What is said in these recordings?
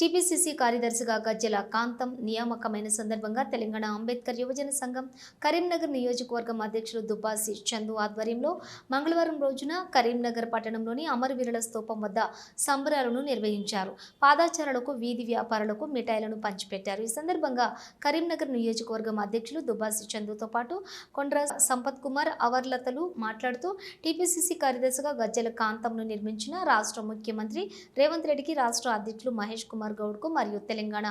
TPCC కార్యదర్శిగా గజ్జల కాంతం నియామకమైన సందర్భంగా తెలంగాణ అంబేద్కర్ యువజన సంఘం కరీంనగర్ నియోజకవర్గం అధ్యక్షులు దుబ్బాసి చందు ఆధ్వర్యంలో మంగళవారం రోజున కరీంనగర్ పట్టణంలోని అమరవీరుల స్తూపం వద్ద సంబరాలను నిర్వహించారు. పాదాచారులకు వీధి వ్యాపారులకు మిఠాయిలను పంచిపెట్టారు. ఈ సందర్భంగా కరీంనగర్ నియోజకవర్గం అధ్యక్షులు దుబ్బాసి చందుతో పాటు కొండ్ర సంపత్ కుమార్ అవర్లతలు మాట్లాడుతూ టీపీసీసీ కార్యదర్శిగా గజ్జల కాంతంను నిర్మించిన రాష్ట్ర ముఖ్యమంత్రి రేవంత్ రెడ్డికి రాష్ట్ర అధ్యక్షులు మహేష్ కుమార్ గౌడ్కు మరియు తెలంగాణ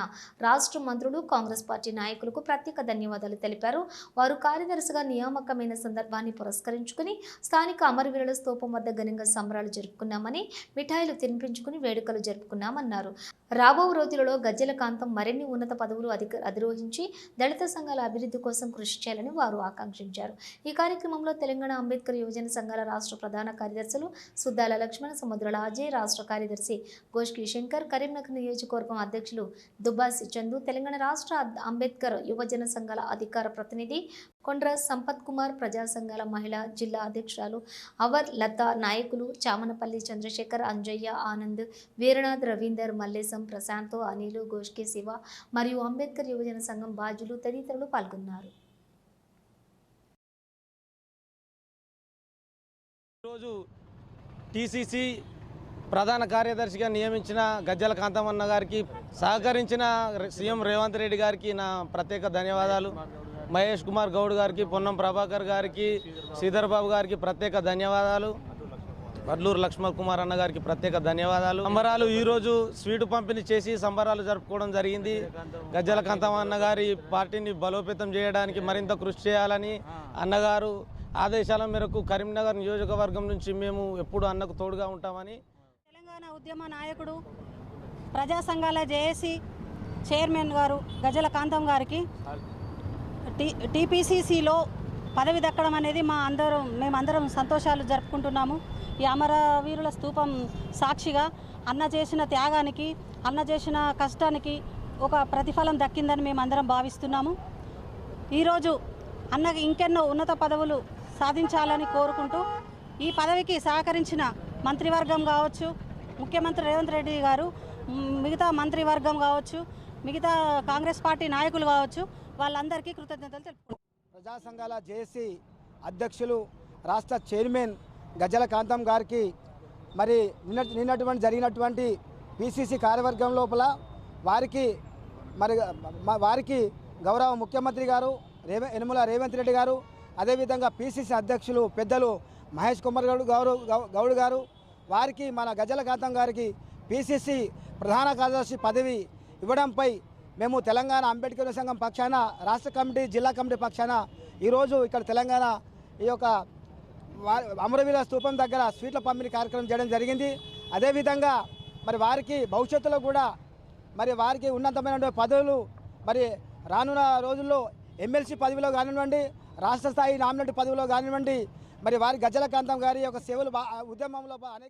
రాష్ట్ర మంత్రులు కాంగ్రెస్ పార్టీ నాయకులకు ప్రత్యేక ధన్యవాదాలు తెలిపారు. వారు కార్యదర్శిగా నియామకమైన సందర్భాన్ని పురస్కరించుకుని స్థానిక అమరవీరుల స్తూపం వద్ద ఘనంగా సంబరాలు జరుపుకున్నామని మిఠాయిలు తినిపించుకుని వేడుకలు జరుపుకున్నామన్నారు. రాబో రోజులలో గజ్జల కాంతం మరిన్ని ఉన్నత పదవులు అధిక అధిరోహించి దళిత సంఘాల అభివృద్ధి కోసం కృషి చేయాలని వారు ఆకాంక్షించారు. ఈ కార్యక్రమంలో తెలంగాణ అంబేద్కర్ యువజన సంఘాల రాష్ట్ర ప్రధాన కార్యదర్శులు సుద్దాల లక్ష్మణ సముద్రాల అజయ్ రాష్ట్ర కార్యదర్శి గోష్కి శంకర్ కరీంనగర్ నియోజకవర్గం అధ్యక్షులు దుబ్బాసి చందు తెలంగాణ రాష్ట్ర అంబేద్కర్ యువజన సంఘాల అధికార ప్రతినిధి కొండ్ర సంపత్ కుమార్ ప్రజా సంఘాల మహిళా జిల్లా అధ్యక్షురాలు అవర్ లత నాయకులు చామనపల్లి చంద్రశేఖర్ అంజయ్య ఆనంద్ వీరనాథ్ రవీందర్ మల్లేశం ప్రశాంత్ అనిలు గోష్కే శివ మరియు అంబేద్కర్ యువజన సంఘం బాధ్యులు తదితరులు పాల్గొన్నారు. ఈరోజు టీసీసీ ప్రధాన కార్యదర్శిగా నియమించిన గజ్జల కాంతమన్న గారికి సహకరించిన సీఎం రేవంత్ రెడ్డి గారికి నా ప్రత్యేక ధన్యవాదాలు. మహేష్ కుమార్ గౌడ్ గారికి పొన్నం ప్రభాకర్ గారికి శ్రీధర్ బాబు గారికి ప్రత్యేక ధన్యవాదాలు. వడ్లూరు లక్ష్మణ్ కుమార్ అన్న గారికి ప్రత్యేక ధన్యవాదాలు. సంబరాలు ఈరోజు స్వీటు పంపిణీ చేసి సంబరాలు జరుపుకోవడం జరిగింది. గజ్జల కాంతమన్న అన్న గారి పార్టీని బలోపేతం చేయడానికి మరింత కృషి చేయాలని అన్నగారు ఆదేశాల మేరకు కరీంనగర్ నియోజకవర్గం నుంచి మేము ఎప్పుడు అన్నకు తోడుగా ఉంటామని తెలంగాణ ఉద్యమ నాయకుడు ప్రజా సంఘాల జేఏసీ చైర్మన్ గారు గజల కాంతం గారికి టీ టీపీసీసీలో పదవి దక్కడం అనేది మా అందరం మేమందరం సంతోషాలు జరుపుకుంటున్నాము. ఈ అమరవీరుల స్తూపం సాక్షిగా అన్న చేసిన త్యాగానికి అన్న చేసిన కష్టానికి ఒక ప్రతిఫలం దక్కిందని మేమందరం భావిస్తున్నాము. ఈరోజు అన్నకి ఇంకెన్నో ఉన్నత పదవులు సాధించాలని కోరుకుంటూ ఈ పదవికి సహకరించిన మంత్రివర్గం కావచ్చు ముఖ్యమంత్రి రేవంత్ రెడ్డి గారు మిగతా మంత్రివర్గం కావచ్చు మిగతా కాంగ్రెస్ పార్టీ నాయకులు కావచ్చు వాళ్ళందరికీ కృతజ్ఞతలు తెలుపుకుంటున్నాను ప్రజా సంఘాల జేఏసీ అధ్యక్షులు రాష్ట్ర చైర్మన్ గజల కాంతం గారికి మరి నిన్న నిన్నటువంటి జరిగినటువంటి పిసిసి కార్యవర్గం లోపల వారికి మరి వారికి గౌరవ ముఖ్యమంత్రి గారు రేవ యనుమల రేవంత్ రెడ్డి గారు అదేవిధంగా పిసిసి అధ్యక్షులు పెద్దలు మహేష్ కుమార్ గౌడ్ గౌరవ్ గౌ- గౌడ్ గారు వారికి మన గజల కాంతం గారికి పిసిసి ప్రధాన కార్యదర్శి పదవి ఇవ్వడంపై మేము తెలంగాణ అంబేద్కర్ సంఘం పక్షాన రాష్ట్ర కమిటీ జిల్లా కమిటీ పక్షాన ఈరోజు ఇక్కడ తెలంగాణ ఈ యొక్క అమరవీర స్థూపం దగ్గర స్వీట్ల పంపిణీ కార్యక్రమం చేయడం జరిగింది. అదేవిధంగా మరి వారికి భవిష్యత్తులో కూడా మరి వారికి ఉన్నతమైనటువంటి పదవులు మరి రానున్న రోజుల్లో ఎమ్మెల్సీ పదవిలో కానివ్వండి రాష్ట్ర స్థాయి నామినేట్ పదవిలో కానివ్వండి మరి వారి గజల కాంతం గారి యొక్క సేవలు ఉద్యమంలో అనేక